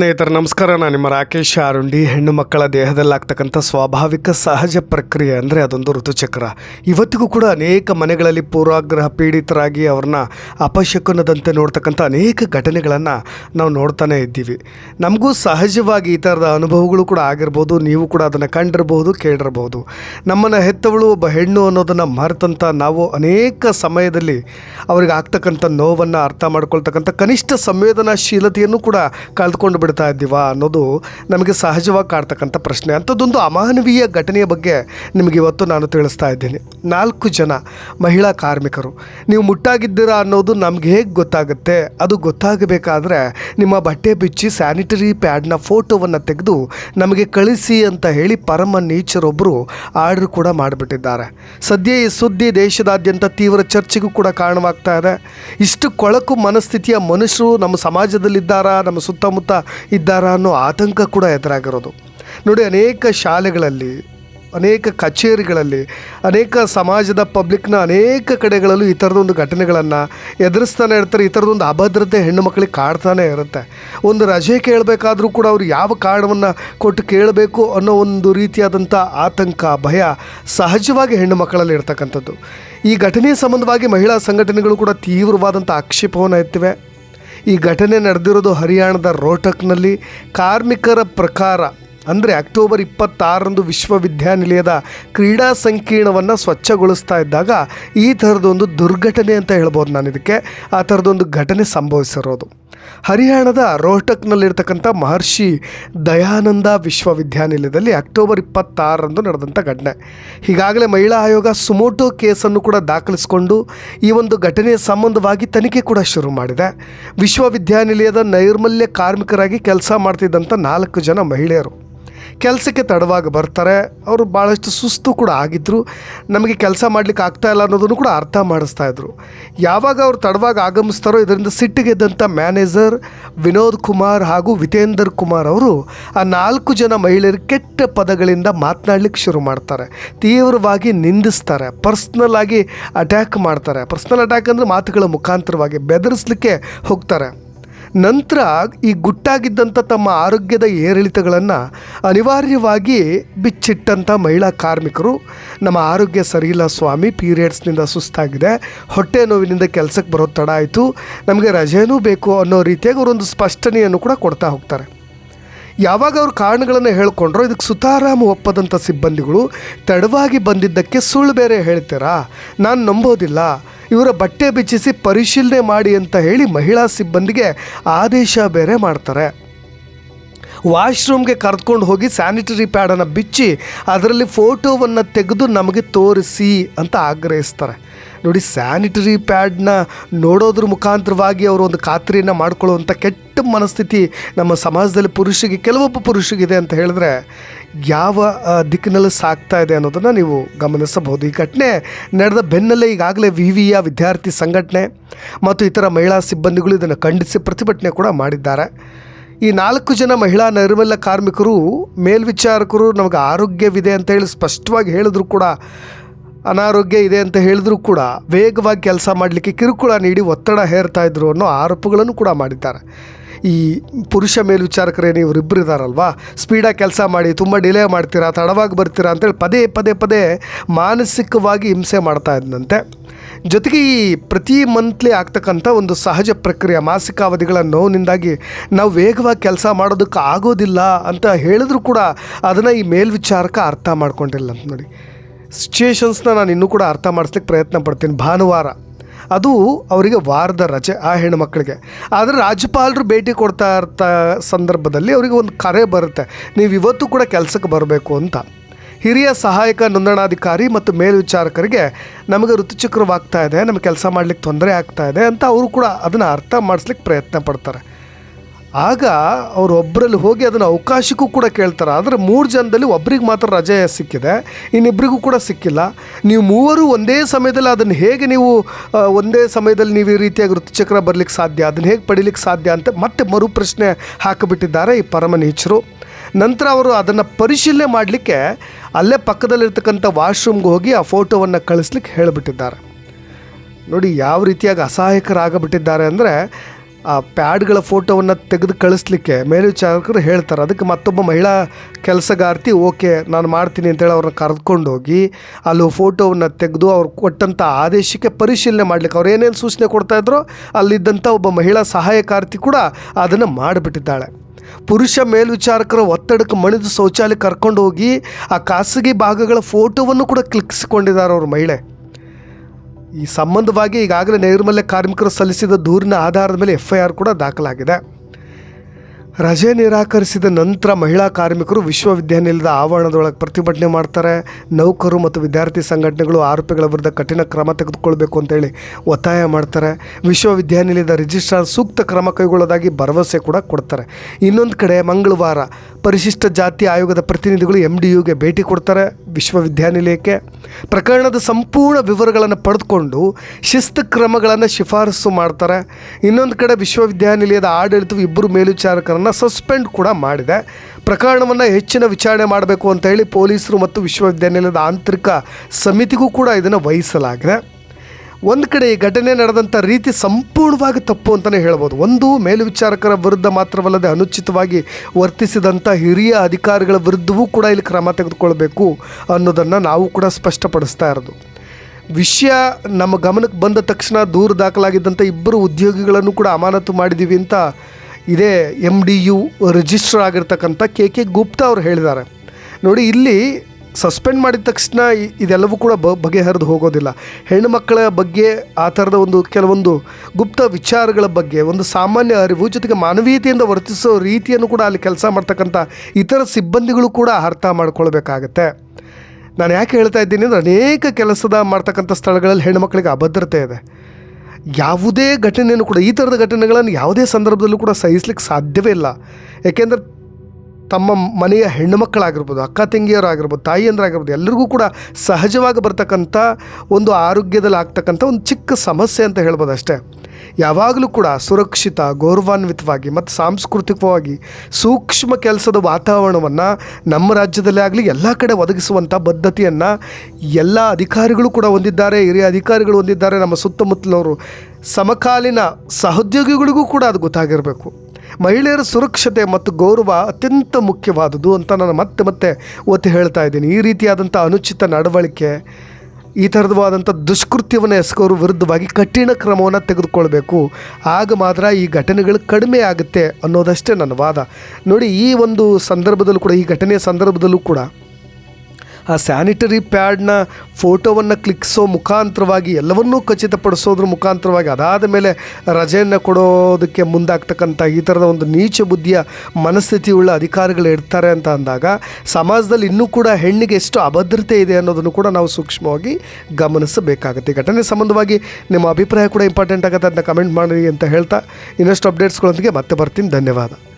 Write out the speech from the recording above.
ಸ್ನೇಹಿತರೆ, ನಮಸ್ಕಾರ. ನಾನು ನಿಮ್ಮ ರಾಕೇಶ್ ಆರುಂಡಿ ಹೆಣ್ಣು ಮಕ್ಕಳ ದೇಹದಲ್ಲಾಗ್ತಕ್ಕಂಥ ಸ್ವಾಭಾವಿಕ ಸಹಜ ಪ್ರಕ್ರಿಯೆ ಅಂದರೆ ಅದೊಂದು ಋತುಚಕ್ರ. ಇವತ್ತಿಗೂ ಕೂಡ ಅನೇಕ ಮನೆಗಳಲ್ಲಿ ಪೂರ್ವಾಗ್ರಹ ಪೀಡಿತರಾಗಿ ಅವ್ರನ್ನ ಅಪಶಕುನದಂತೆ ನೋಡ್ತಕ್ಕಂಥ ಅನೇಕ ಘಟನೆಗಳನ್ನು ನಾವು ನೋಡ್ತಾನೆ ಇದ್ದೀವಿ. ನಮಗೂ ಸಹಜವಾಗಿ ಈ ಥರದ ಅನುಭವಗಳು ಕೂಡ ಆಗಿರ್ಬೋದು. ನೀವು ಕೂಡ ಅದನ್ನು ಕಂಡಿರ್ಬೋದು, ಕೇಳಿರ್ಬೋದು. ನಮ್ಮನ್ನು ಹೆತ್ತವಳು ಒಬ್ಬ ಹೆಣ್ಣು ಅನ್ನೋದನ್ನು ಮರೆತಂಥ ನಾವು ಅನೇಕ ಸಮಯದಲ್ಲಿ ಅವ್ರಿಗೆ ಆಗ್ತಕ್ಕಂಥ ನೋವನ್ನು ಅರ್ಥ ಮಾಡ್ಕೊಳ್ತಕ್ಕಂಥ ಕನಿಷ್ಠ ಸಂವೇದನಾಶೀಲತೆಯನ್ನು ಕೂಡ ಕಳೆದುಕೊಂಡು ಬಿಡ್ತಾ ಇದ್ದೀವಾ ಅನ್ನೋದು ನಮಗೆ ಸಹಜವಾಗಿ ಕಾಡ್ತಕ್ಕಂಥ ಪ್ರಶ್ನೆ. ಅಂಥದ್ದೊಂದು ಅಮಾನವೀಯ ಘಟನೆಯ ಬಗ್ಗೆ ನಿಮಗೆ ಇವತ್ತು ನಾನು ತಿಳಿಸ್ತಾ ಇದ್ದೀನಿ. ನಾಲ್ಕು ಜನ ಮಹಿಳಾ ಕಾರ್ಮಿಕರು. ನೀವು ಮುಟ್ಟಾಗಿದ್ದೀರಾ ಅನ್ನೋದು ನಮ್ಗೆ ಹೇಗೆ ಗೊತ್ತಾಗುತ್ತೆ? ಅದು ಗೊತ್ತಾಗಬೇಕಾದ್ರೆ ನಿಮ್ಮ ಬಟ್ಟೆ ಬಿಚ್ಚಿ ಸ್ಯಾನಿಟರಿ ಪ್ಯಾಡ್ನ ಫೋಟೋವನ್ನು ತೆಗೆದು ನಮಗೆ ಕಳಿಸಿ ಅಂತ ಹೇಳಿ ಪರಮ ನೀಚರೊಬ್ಬರು ಆರ್ಡರ್ ಕೂಡ ಮಾಡಿಬಿಟ್ಟಿದ್ದಾರೆ. ಸದ್ಯ ಈ ಸುದ್ದಿ ದೇಶದಾದ್ಯಂತ ತೀವ್ರ ಚರ್ಚೆಗೂ ಕೂಡ ಕಾರಣವಾಗ್ತಾ ಇದೆ. ಇಷ್ಟು ಕೊಳಕು ಮನಸ್ಥಿತಿಯ ಮನುಷ್ಯರು ನಮ್ಮ ಸಮಾಜದಲ್ಲಿದ್ದಾರಾ? ನಮ್ಮ ಸುತ್ತಮುತ್ತ ಇದ್ದಾರಾ ಅನ್ನೋ ಆತಂಕ ಕೂಡ ಎದುರಾಗಿರೋದು. ನೋಡಿ, ಅನೇಕ ಶಾಲೆಗಳಲ್ಲಿ, ಅನೇಕ ಕಚೇರಿಗಳಲ್ಲಿ, ಅನೇಕ ಸಮಾಜದ ಪಬ್ಲಿಕ್ನ ಅನೇಕ ಕಡೆಗಳಲ್ಲೂ ಈ ಥರದೊಂದು ಘಟನೆಗಳನ್ನು ಎದುರಿಸ್ತಾನೆ ಇರ್ತಾರೆ. ಈ ಥರದೊಂದು ಅಭದ್ರತೆ ಹೆಣ್ಣು ಮಕ್ಕಳಿಗೆ ಕಾಡ್ತಾನೆ ಇರುತ್ತೆ. ಒಂದು ರಜೆ ಕೇಳಬೇಕಾದ್ರೂ ಕೂಡ ಅವರು ಯಾವ ಕಾರಣವನ್ನು ಕೊಟ್ಟು ಕೇಳಬೇಕು ಅನ್ನೋ ಒಂದು ರೀತಿಯಾದಂಥ ಆತಂಕ, ಭಯ ಸಹಜವಾಗಿ ಹೆಣ್ಣು ಮಕ್ಕಳಲ್ಲಿ ಇರ್ತಕ್ಕಂಥದ್ದು. ಈ ಘಟನೆ ಸಂಬಂಧವಾಗಿ ಮಹಿಳಾ ಸಂಘಟನೆಗಳು ಕೂಡ ತೀವ್ರವಾದಂಥ ಆಕ್ಷೇಪವನ್ನು ಎತ್ತಿವೆ. ಈ ಘಟನೆ ನಡೆದಿರೋದು ಹರಿಯಾಣದ ರೋಟಕ್ನಲ್ಲಿ. ಕಾರ್ಮಿಕರ ಪ್ರಕಾರ, ಅಂದರೆ ಅಕ್ಟೋಬರ್ ಇಪ್ಪತ್ತಾರರಂದು ವಿಶ್ವವಿದ್ಯಾನಿಲಯದ ಕ್ರೀಡಾ ಸಂಕೀರ್ಣವನ್ನು ಸ್ವಚ್ಛಗೊಳಿಸ್ತಾ ಇದ್ದಾಗ ಈ ಥರದೊಂದು ದುರ್ಘಟನೆ ಅಂತ ಹೇಳ್ಬೋದು ನಾನು ಇದಕ್ಕೆ ಆ ಥರದೊಂದು ಘಟನೆ ಸಂಭವಿಸಿರೋದು. ಹರಿಯಾಣದ ರೋಹ್ಟಕ್ನಲ್ಲಿರ್ತಕ್ಕಂಥ ಮಹರ್ಷಿ ದಯಾನಂದ ವಿಶ್ವವಿದ್ಯಾನಿಲಯದಲ್ಲಿ ಅಕ್ಟೋಬರ್ ಇಪ್ಪತ್ತಾರರಂದು ನಡೆದಂಥ ಘಟನೆ. ಈಗಾಗಲೇ ಮಹಿಳಾ ಆಯೋಗ ಸುಮೋಟೋ ಕೇಸನ್ನು ಕೂಡ ದಾಖಲಿಸಿಕೊಂಡು ಈ ಒಂದು ಘಟನೆಯ ಸಂಬಂಧವಾಗಿ ತನಿಖೆ ಕೂಡ ಶುರು ಮಾಡಿದೆ. ವಿಶ್ವವಿದ್ಯಾನಿಲಯದ ನೈರ್ಮಲ್ಯ ಕಾರ್ಮಿಕರಾಗಿ ಕೆಲಸ ಮಾಡ್ತಿದ್ದಂಥ ನಾಲ್ಕು ಜನ ಮಹಿಳೆಯರು. ಕೆಲಸಕ್ಕೆ ತಡವಾಗಿ ಬರ್ತಾರೆ, ಅವರು ಭಾಳಷ್ಟು ಸುಸ್ತು ಕೂಡ ಆಗಿದ್ದರು ನಮಗೆ ಕೆಲಸ ಮಾಡಲಿಕ್ಕೆ ಇಲ್ಲ ಅನ್ನೋದನ್ನು ಕೂಡ ಅರ್ಥ ಮಾಡಿಸ್ತಾ ಇದ್ರು. ಯಾವಾಗ ಅವರು ತಡವಾಗಿ ಆಗಮಿಸ್ತಾರೋ ಇದರಿಂದ ಸಿಟ್ಟಿಗೆದ್ದಂಥ ಮ್ಯಾನೇಜರ್ ವಿನೋದ್ ಕುಮಾರ್ ಹಾಗೂ ವಿತೇಂದರ್ ಕುಮಾರ್ ಅವರು ಆ ನಾಲ್ಕು ಜನ ಮಹಿಳೆಯರು ಕೆಟ್ಟ ಪದಗಳಿಂದ ಮಾತನಾಡ್ಲಿಕ್ಕೆ ಶುರು ಮಾಡ್ತಾರೆ. ತೀವ್ರವಾಗಿ ನಿಂದಿಸ್ತಾರೆ, ಪರ್ಸ್ನಲ್ ಆಗಿ ಅಟ್ಯಾಕ್ ಮಾಡ್ತಾರೆ. ಪರ್ಸ್ನಲ್ ಅಟ್ಯಾಕ್ ಅಂದರೆ ಮಾತುಗಳ ಮುಖಾಂತರವಾಗಿ ಬೆದರಿಸ್ಲಿಕ್ಕೆ ಹೋಗ್ತಾರೆ. ನಂತರ ಈ ಗುಟ್ಟಾಗಿದ್ದಂಥ ತಮ್ಮ ಆರೋಗ್ಯದ ಏರಿಳಿತಗಳನ್ನು ಅನಿವಾರ್ಯವಾಗಿ ಬಿಚ್ಚಿಟ್ಟಂಥ ಮಹಿಳಾ ಕಾರ್ಮಿಕರು, ನಮ್ಮ ಆರೋಗ್ಯ ಸರಿಯಿಲ್ಲ ಸ್ವಾಮಿ, ಪೀರಿಯಡ್ಸ್ನಿಂದ ಸುಸ್ತಾಗಿದೆ, ಹೊಟ್ಟೆ ನೋವಿನಿಂದ ಕೆಲಸಕ್ಕೆ ಬರೋ ತಡ ಆಯಿತು, ನಮಗೆ ರಜೆನೂ ಬೇಕು ಅನ್ನೋ ರೀತಿಯಾಗಿ ಅವರೊಂದು ಸ್ಪಷ್ಟನೆಯನ್ನು ಕೂಡ ಕೊಡ್ತಾ ಹೋಗ್ತಾರೆ. ಯಾವಾಗ ಅವ್ರ ಕಾರಣಗಳನ್ನು ಹೇಳ್ಕೊಂಡ್ರೋ, ಇದಕ್ಕೆ ಸುತಾರಾಮ್ ಒಪ್ಪದಂಥ ಸಿಬ್ಬಂದಿಗಳು ತಡವಾಗಿ ಬಂದಿದ್ದಕ್ಕೆ ಸುಳ್ಳು ಬೇರೆ ಹೇಳ್ತೀರಾ? ನಾನು ನಂಬೋದಿಲ್ಲ. ಇವರ ಬಟ್ಟೆ ಬಿಚ್ಚಿಸಿ ಪರಿಶೀಲನೆ ಮಾಡಿ ಅಂತ ಹೇಳಿ ಮಹಿಳಾ ಸಿಬ್ಬಂದಿಗೆ ಆದೇಶ ಬೇರೆ ಮಾಡ್ತಾರೆ. ವಾಶ್ರೂಮ್ಗೆ ಕರೆದುಕೊಂಡು ಹೋಗಿ ಸ್ಯಾನಿಟರಿ ಪ್ಯಾಡನ್ನು ಬಿಚ್ಚಿ ಅದರಲ್ಲಿ ಫೋಟೋವನ್ನು ತೆಗೆದು ನಮಗೆ ತೋರಿಸಿ ಅಂತ ಆಗ್ರಹಿಸ್ತಾರೆ. ನೋಡಿ, ಸ್ಯಾನಿಟರಿ ಪ್ಯಾಡ್ನ ನೋಡೋದ್ರ ಮುಖಾಂತರವಾಗಿ ಅವರು ಒಂದು ಖಾತ್ರಿಯನ್ನು ಮಾಡ್ಕೊಳ್ಳುವಂಥ ಕೆಟ್ಟ ಮನಸ್ಥಿತಿ ನಮ್ಮ ಸಮಾಜದಲ್ಲಿ ಪುರುಷಿಗೆ ಕೆಲವೊಬ್ಬ ಪುರುಷಿಗಿದೆ ಅಂತ ಹೇಳಿದ್ರೆ ಯಾವ ದಿಕ್ಕಿನಲ್ಲಿ ಸಾಗ್ತಾ ಇದೆ ಅನ್ನೋದನ್ನು ನೀವು ಗಮನಿಸಬಹುದು. ಈ ಘಟನೆ ನಡೆದ ಬೆನ್ನಲ್ಲೇ ಈಗಾಗಲೇ ವಿ ವಿಯ ವಿದ್ಯಾರ್ಥಿ ಸಂಘಟನೆ ಮತ್ತು ಇತರ ಮಹಿಳಾ ಸಿಬ್ಬಂದಿಗಳು ಇದನ್ನು ಖಂಡಿಸಿ ಪ್ರತಿಭಟನೆ ಕೂಡ ಮಾಡಿದ್ದಾರೆ. ಈ ನಾಲ್ಕು ಜನ ಮಹಿಳಾ ನೈರ್ಮಲ್ಯ ಕಾರ್ಮಿಕರು, ಮೇಲ್ವಿಚಾರಕರು ನಮಗೆ ಆರೋಗ್ಯವಿದೆ ಅಂತ ಹೇಳಿ ಸ್ಪಷ್ಟವಾಗಿ ಹೇಳಿದ್ರು ಕೂಡ, ಅನಾರೋಗ್ಯ ಇದೆ ಅಂತ ಹೇಳಿದ್ರು ಕೂಡ, ವೇಗವಾಗಿ ಕೆಲಸ ಮಾಡಲಿಕ್ಕೆ ಕಿರುಕುಳ ನೀಡಿ ಒತ್ತಡ ಹೇರ್ತಾ ಇದ್ರು ಅನ್ನೋ ಆರೋಪಗಳನ್ನು ಕೂಡ ಮಾಡಿದ್ದಾರೆ. ಈ ಪುರುಷ ಮೇಲ್ವಿಚಾರಕರೇನು ಇವರಿಬ್ಬರು ಇದ್ದಾರಲ್ವಾ ಸ್ಪೀಡಾಗಿ ಕೆಲಸ ಮಾಡಿ, ತುಂಬ ಡಿಲೇ ಮಾಡ್ತೀರಾ, ತಡವಾಗಿ ಬರ್ತೀರಾ ಅಂತೇಳಿ ಪದೇ ಪದೇ ಪದೇ ಮಾನಸಿಕವಾಗಿ ಹಿಂಸೆ ಮಾಡ್ತಾ ಇದ್ದಂತೆ ಜೊತೆಗೆ ಈ ಪ್ರತಿ ಮಂತ್ಲಿ ಆಗ್ತಕ್ಕಂಥ ಒಂದು ಸಹಜ ಪ್ರಕ್ರಿಯೆ, ಮಾಸಿಕ ಅವಧಿಗಳ ನೋವಿನಿಂದಾಗಿ ನಾವು ವೇಗವಾಗಿ ಕೆಲಸ ಮಾಡೋದಕ್ಕೆ ಆಗೋದಿಲ್ಲ ಅಂತ ಹೇಳಿದ್ರು ಕೂಡ ಅದನ್ನು ಈ ಮೇಲ್ವಿಚಾರಕ ಅರ್ಥ ಮಾಡ್ಕೊಂಡಿಲ್ಲ ಅಂತ ನೋಡಿ. ಸಿಚುಯೇಷನ್ಸ್ನ ನಾನು ಇನ್ನೂ ಕೂಡ ಅರ್ಥ ಮಾಡಿಸ್ಲಿಕ್ಕೆ ಪ್ರಯತ್ನ ಪಡ್ತೀನಿ ಭಾನುವಾರ. ಅದು ಅವರಿಗೆ ವಾರದ ರಜೆ ಆ ಹೆಣ್ಮಕ್ಳಿಗೆ ಆದರೆ ರಾಜ್ಯಪಾಲರು ಭೇಟಿ ಕೊಡ್ತಾ ಇರ್ತ ಸಂದರ್ಭದಲ್ಲಿ ಅವರಿಗೆ ಒಂದು ಕರೆ ಬರುತ್ತೆ. ನೀವು ಇವತ್ತು ಕೂಡ ಕೆಲಸಕ್ಕೆ ಬರಬೇಕು ಅಂತ. ಹಿರಿಯ ಸಹಾಯಕ ನೋಂದಣಾಧಿಕಾರಿ ಮತ್ತು ಮೇಲ್ವಿಚಾರಕರಿಗೆ, ನಮಗೆ ಋತುಚಕ್ರವಾಗ್ತಾ ಇದೆ, ನಮಗೆ ಕೆಲಸ ಮಾಡಲಿಕ್ಕೆ ತೊಂದರೆ ಆಗ್ತಾ ಇದೆ ಅಂತ ಅವರು ಕೂಡ ಅದನ್ನು ಅರ್ಥ ಮಾಡಿಸ್ಲಿಕ್ಕೆ ಪ್ರಯತ್ನ ಪಡ್ತಾರೆ. ಆಗ ಅವರು ಒಬ್ಬರಲ್ಲಿ ಹೋಗಿ ಅದನ್ನು ಅವಕಾಶಕ್ಕೂ ಕೂಡ ಕೇಳ್ತಾರೆ. ಆದರೆ ಮೂರು ಜನದಲ್ಲಿ ಒಬ್ರಿಗೆ ಮಾತ್ರ ರಜೆ ಸಿಕ್ಕಿದೆ. ಇನ್ನಿಬ್ಬರಿಗೂ ಕೂಡ ಸಿಕ್ಕಿಲ್ಲ. ನೀವು ಮೂವರು ಒಂದೇ ಸಮಯದಲ್ಲಿ ಅದನ್ನು ಹೇಗೆ ನೀವು ಒಂದೇ ಸಮಯದಲ್ಲಿ ನೀವು ಈ ರೀತಿಯಾಗಿ ಋತುಚಕ್ರ ಬರಲಿಕ್ಕೆ ಸಾಧ್ಯ, ಅದನ್ನು ಹೇಗೆ ಪಡಿಲಿಕ್ಕೆ ಸಾಧ್ಯ ಅಂತ ಮತ್ತೆ ಮರು ಪ್ರಶ್ನೆ ಹಾಕಿಬಿಟ್ಟಿದ್ದಾರೆ ಈ ಪರಮ ನೀಚರು ನಂತರ ಅವರು ಅದನ್ನು ಪರಿಶೀಲನೆ ಮಾಡಲಿಕ್ಕೆ ಅಲ್ಲೇ ಪಕ್ಕದಲ್ಲಿರ್ತಕ್ಕಂಥ ವಾಶ್ರೂಮ್ಗೆ ಹೋಗಿ ಆ ಫೋಟೋವನ್ನು ಕಳಿಸ್ಲಿಕ್ಕೆ ಹೇಳಿಬಿಟ್ಟಿದ್ದಾರೆ. ನೋಡಿ, ಯಾವ ರೀತಿಯಾಗಿ ಅಸಹಾಯಕರಾಗಬಿಟ್ಟಿದ್ದಾರೆ ಅಂದರೆ ಆ ಪ್ಯಾಡ್ಗಳ ಫೋಟೋವನ್ನು ತೆಗೆದು ಕಳಿಸ್ಲಿಕ್ಕೆ ಮೇಲ್ವಿಚಾರಕರು ಹೇಳ್ತಾರೆ. ಅದಕ್ಕೆ ಮತ್ತೊಬ್ಬ ಮಹಿಳಾ ಕೆಲಸಗಾರ್ತಿ, ಓಕೆ, ನಾನು ಮಾಡ್ತೀನಿ ಅಂತೇಳಿ ಅವ್ರನ್ನ ಕರೆದುಕೊಂಡೋಗಿ ಅಲ್ಲಿ ಫೋಟೋವನ್ನು ತೆಗೆದು ಅವ್ರು ಕೊಟ್ಟಂಥ ಆದೇಶಕ್ಕೆ ಪರಿಶೀಲನೆ ಮಾಡಲಿಕ್ಕೆ ಅವ್ರು ಏನೇನು ಸೂಚನೆ ಕೊಡ್ತಾಯಿದ್ರು ಅಲ್ಲಿದ್ದಂಥ ಒಬ್ಬ ಮಹಿಳಾ ಸಹಾಯಕಾರ್ತಿ ಕೂಡ ಅದನ್ನು ಮಾಡಿಬಿಟ್ಟಿದ್ದಾಳೆ. ಪುರುಷ ಮೇಲ್ವಿಚಾರಕರ ಒತ್ತಡಕ್ಕೆ ಮಣಿದು ಶೌಚಾಲಯ ಕರ್ಕೊಂಡು ಹೋಗಿ ಆ ಖಾಸಗಿ ಭಾಗಗಳ ಫೋಟೋವನ್ನು ಕೂಡ ಕ್ಲಿಕ್ಸಿಕೊಂಡಿದ್ದಾರೆ ಅವ್ರ ಮಹಿಳೆ. ಈ ಸಂಬಂಧವಾಗಿ ಈಗಾಗಲೇ ನೈರ್ಮಲ್ಯ ಕಾರ್ಮಿಕರು ಸಲ್ಲಿಸಿದ ದೂರಿನ ಆಧಾರದ ಮೇಲೆ ಎಫ್ ಐ ಆರ್ ಕೂಡ ದಾಖಲಾಗಿದೆ. ರಜೆ ನಿರಾಕರಿಸಿದ ನಂತರ ಮಹಿಳಾ ಕಾರ್ಮಿಕರು ವಿಶ್ವವಿದ್ಯಾನಿಲಯದ ಆವರಣದೊಳಗೆ ಪ್ರತಿಭಟನೆ ಮಾಡ್ತಾರೆ. ನೌಕರು ಮತ್ತು ವಿದ್ಯಾರ್ಥಿ ಸಂಘಟನೆಗಳು ಆರೋಪಿಗಳ ವಿರುದ್ಧ ಕಠಿಣ ಕ್ರಮ ತೆಗೆದುಕೊಳ್ಬೇಕು ಅಂತೇಳಿ ಒತ್ತಾಯ ಮಾಡ್ತಾರೆ. ವಿಶ್ವವಿದ್ಯಾನಿಲಯದ ರಿಜಿಸ್ಟ್ರಾರ್ ಸೂಕ್ತ ಕ್ರಮ ಕೈಗೊಳ್ಳೋದಾಗಿ ಭರವಸೆ ಕೂಡ ಕೊಡ್ತಾರೆ. ಇನ್ನೊಂದು ಕಡೆ ಮಂಗಳವಾರ ಪರಿಶಿಷ್ಟ ಜಾತಿ ಆಯೋಗದ ಪ್ರತಿನಿಧಿಗಳು ಎಂ ಡಿ ಯುಗೆ ಭೇಟಿ ಕೊಡ್ತಾರೆ ವಿಶ್ವವಿದ್ಯಾನಿಲಯಕ್ಕೆ. ಪ್ರಕರಣದ ಸಂಪೂರ್ಣ ವಿವರಗಳನ್ನು ಪಡೆದುಕೊಂಡು ಶಿಸ್ತು ಕ್ರಮಗಳನ್ನು ಶಿಫಾರಸು ಮಾಡ್ತಾರೆ. ಇನ್ನೊಂದು ಕಡೆ ವಿಶ್ವವಿದ್ಯಾನಿಲಯದ ಆಡಳಿತವು ಇಬ್ಬರು ಮೇಲ್ವಿಚಾರಕರನ್ನು ಸಸ್ಪೆಂಡ್ ಕೂಡ ಮಾಡಿದೆ. ಪ್ರಕರಣವನ್ನು ಹೆಚ್ಚಿನ ವಿಚಾರಣೆ ಮಾಡಬೇಕು ಅಂತ ಹೇಳಿ ಪೊಲೀಸರು ಮತ್ತು ವಿಶ್ವವಿದ್ಯಾನಿಲಯದ ಆಂತರಿಕ ಸಮಿತಿಗೂ ಕೂಡ ಇದನ್ನು ವಹಿಸಲಾಗಿದೆ. ಒಂದು ಕಡೆ ಈ ಘಟನೆ ನಡೆದಂಥ ರೀತಿ ಸಂಪೂರ್ಣವಾಗಿ ತಪ್ಪು ಅಂತಲೇ ಹೇಳ್ಬೋದು. ಒಂದು ಮೇಲ್ವಿಚಾರಕರ ವಿರುದ್ಧ ಮಾತ್ರವಲ್ಲದೆ ಅನುಚಿತವಾಗಿ ವರ್ತಿಸಿದಂಥ ಹಿರಿಯ ಅಧಿಕಾರಿಗಳ ವಿರುದ್ಧವೂ ಕೂಡ ಇಲ್ಲಿ ಕ್ರಮ ತೆಗೆದುಕೊಳ್ಬೇಕು ಅನ್ನೋದನ್ನು ನಾವು ಕೂಡ ಸ್ಪಷ್ಟಪಡಿಸ್ತಾ ಇರೋದು. ವಿಷಯ ನಮ್ಮ ಗಮನಕ್ಕೆ ಬಂದ ತಕ್ಷಣ ದೂರು ದಾಖಲಾಗಿದ್ದಂಥ ಇಬ್ಬರು ಉದ್ಯೋಗಿಗಳನ್ನು ಕೂಡ ಅಮಾನತು ಮಾಡಿದ್ದೀವಿ ಅಂತ ಇದೇ ಎಂ ಡಿ ಯು ರಿಜಿಸ್ಟರ್ ಆಗಿರ್ತಕ್ಕಂಥ ಕೆ ಕೆ ಗುಪ್ತಾ ಅವರು ಹೇಳಿದ್ದಾರೆ. ನೋಡಿ ಇಲ್ಲಿ ಸಸ್ಪೆಂಡ್ ಮಾಡಿದ ತಕ್ಷಣ ಇದೆಲ್ಲವೂ ಕೂಡ ಬ ಬಗೆಹರಿದು ಹೋಗೋದಿಲ್ಲ. ಹೆಣ್ಣು ಮಕ್ಕಳ ಬಗ್ಗೆ ಆ ಥರದ ಒಂದು ಕೆಲವೊಂದು ಗುಪ್ತ ವಿಚಾರಗಳ ಬಗ್ಗೆ, ಒಂದು ಸಾಮಾನ್ಯ ಅರಿವು, ಜೊತೆಗೆ ಮಾನವೀಯತೆಯಿಂದ ವರ್ತಿಸೋ ರೀತಿಯನ್ನು ಕೂಡ ಅಲ್ಲಿ ಕೆಲಸ ಮಾಡ್ತಕ್ಕಂಥ ಇತರ ಸಿಬ್ಬಂದಿಗಳು ಕೂಡ ಅರ್ಥ ಮಾಡ್ಕೊಳ್ಬೇಕಾಗತ್ತೆ. ನಾನು ಯಾಕೆ ಹೇಳ್ತಾ ಇದ್ದೀನಿ ಅಂದರೆ ಅನೇಕ ಕೆಲಸದ ಮಾಡ್ತಕ್ಕಂಥ ಸ್ಥಳಗಳಲ್ಲಿ ಹೆಣ್ಣುಮಕ್ಕಳಿಗೆ ಅಭದ್ರತೆ ಇದೆ. ಯಾವುದೇ ಘಟನೆಯನ್ನು ಕೂಡ ಈ ಥರದ ಘಟನೆಗಳನ್ನು ಯಾವುದೇ ಸಂದರ್ಭದಲ್ಲೂ ಕೂಡ ಸಹಿಸ್ಲಿಕ್ಕೆ ಸಾಧ್ಯವೇ ಇಲ್ಲ. ಏಕೆಂದರೆ ತಮ್ಮ ಮನೆಯ ಹೆಣ್ಣು ಮಕ್ಕಳಾಗಿರ್ಬೋದು ಅಕ್ಕ ತಂಗಿಯರಾಗಿರ್ಬೋದು, ತಾಯಿಯಂದ್ರಾಗಿರ್ಬೋದು ಎಲ್ಲರಿಗೂ ಕೂಡ ಸಹಜವಾಗಿ ಬರ್ತಕ್ಕಂಥ ಒಂದು ಆರೋಗ್ಯದಲ್ಲಿ ಆಗ್ತಕ್ಕಂಥ ಒಂದು ಚಿಕ್ಕ ಸಮಸ್ಯೆ ಅಂತ ಹೇಳ್ಬೋದು ಅಷ್ಟೇ. ಯಾವಾಗಲೂ ಕೂಡ ಸುರಕ್ಷಿತ, ಗೌರವಾನ್ವಿತವಾಗಿ ಮತ್ತು ಸಾಂಸ್ಕೃತಿಕವಾಗಿ ಸೂಕ್ಷ್ಮ ಕೆಲಸದ ವಾತಾವರಣವನ್ನು ನಮ್ಮ ರಾಜ್ಯದಲ್ಲೇ ಆಗಲಿ, ಎಲ್ಲ ಕಡೆ ಒದಗಿಸುವಂಥ ಬದ್ಧತೆಯನ್ನು ಎಲ್ಲ ಅಧಿಕಾರಿಗಳು ಕೂಡ ಹೊಂದಿದ್ದಾರೆ, ಹಿರಿಯ ಅಧಿಕಾರಿಗಳು ಹೊಂದಿದ್ದಾರೆ, ನಮ್ಮ ಸುತ್ತಮುತ್ತಲವರು. ಸಮಕಾಲೀನ ಸಹೋದ್ಯೋಗಿಗಳಿಗೂ ಕೂಡ ಅದು ಗೊತ್ತಾಗಿರಬೇಕು. ಮಹಿಳೆಯರ ಸುರಕ್ಷತೆ ಮತ್ತು ಗೌರವ ಅತ್ಯಂತ ಮುಖ್ಯವಾದುದು ಅಂತ ನಾನು ಮತ್ತೆ ಮತ್ತೆ ಒತ್ತಿ ಹೇಳ್ತಾ ಇದ್ದೀನಿ. ಈ ರೀತಿಯಾದಂಥ ಅನುಚಿತ ನಡವಳಿಕೆ, ಈ ಥರದವಾದಂಥ ದುಷ್ಕೃತ್ಯವನ್ನು ಎಸಗೋರು ವಿರುದ್ಧವಾಗಿ ಕಠಿಣ ಕ್ರಮವನ್ನು ತೆಗೆದುಕೊಳ್ಬೇಕು. ಆಗ ಮಾತ್ರ ಈ ಘಟನೆಗಳು ಕಡಿಮೆ ಆಗುತ್ತೆ ಅನ್ನೋದಷ್ಟೇ ನನ್ನ ವಾದ. ನೋಡಿ, ಈ ಒಂದು ಸಂದರ್ಭದಲ್ಲೂ ಕೂಡ, ಈ ಘಟನೆಯ ಸಂದರ್ಭದಲ್ಲೂ ಕೂಡ ಆ ಸ್ಯಾನಿಟರಿ ಪ್ಯಾಡ್ನ ಫೋಟೋವನ್ನು ಕ್ಲಿಕ್ಸೋ ಮುಖಾಂತರವಾಗಿ ಎಲ್ಲವನ್ನೂ ಖಚಿತಪಡಿಸೋದ್ರ ಮುಖಾಂತರವಾಗಿ ಅದಾದ ಮೇಲೆ ರಜೆಯನ್ನು ಕೊಡೋದಕ್ಕೆ ಮುಂದಾಗ್ತಕ್ಕಂಥ ಈ ಥರದ ಒಂದು ನೀಚ ಬುದ್ಧಿಯ ಮನಸ್ಥಿತಿಯುಳ್ಳ ಅಧಿಕಾರಿಗಳು ಇರ್ತಾರೆ ಅಂತ ಅಂದಾಗ ಸಮಾಜದಲ್ಲಿ ಇನ್ನೂ ಕೂಡ ಹೆಣ್ಣಿಗೆ ಎಷ್ಟು ಅಭದ್ರತೆ ಇದೆ ಅನ್ನೋದನ್ನು ಕೂಡ ನಾವು ಸೂಕ್ಷ್ಮವಾಗಿ ಗಮನಿಸಬೇಕಾಗುತ್ತೆ. ಘಟನೆ ಸಂಬಂಧವಾಗಿ ನಿಮ್ಮ ಅಭಿಪ್ರಾಯ ಕೂಡ ಇಂಪಾರ್ಟೆಂಟ್ ಆಗುತ್ತೆ ಅಂತ ಕಮೆಂಟ್ ಮಾಡಿ ಅಂತ ಹೇಳ್ತಾ ಇನ್ನಷ್ಟು ಅಪ್ಡೇಟ್ಸ್ಗಳೊಂದಿಗೆ ಮತ್ತೆ ಬರ್ತೀನಿ. ಧನ್ಯವಾದ.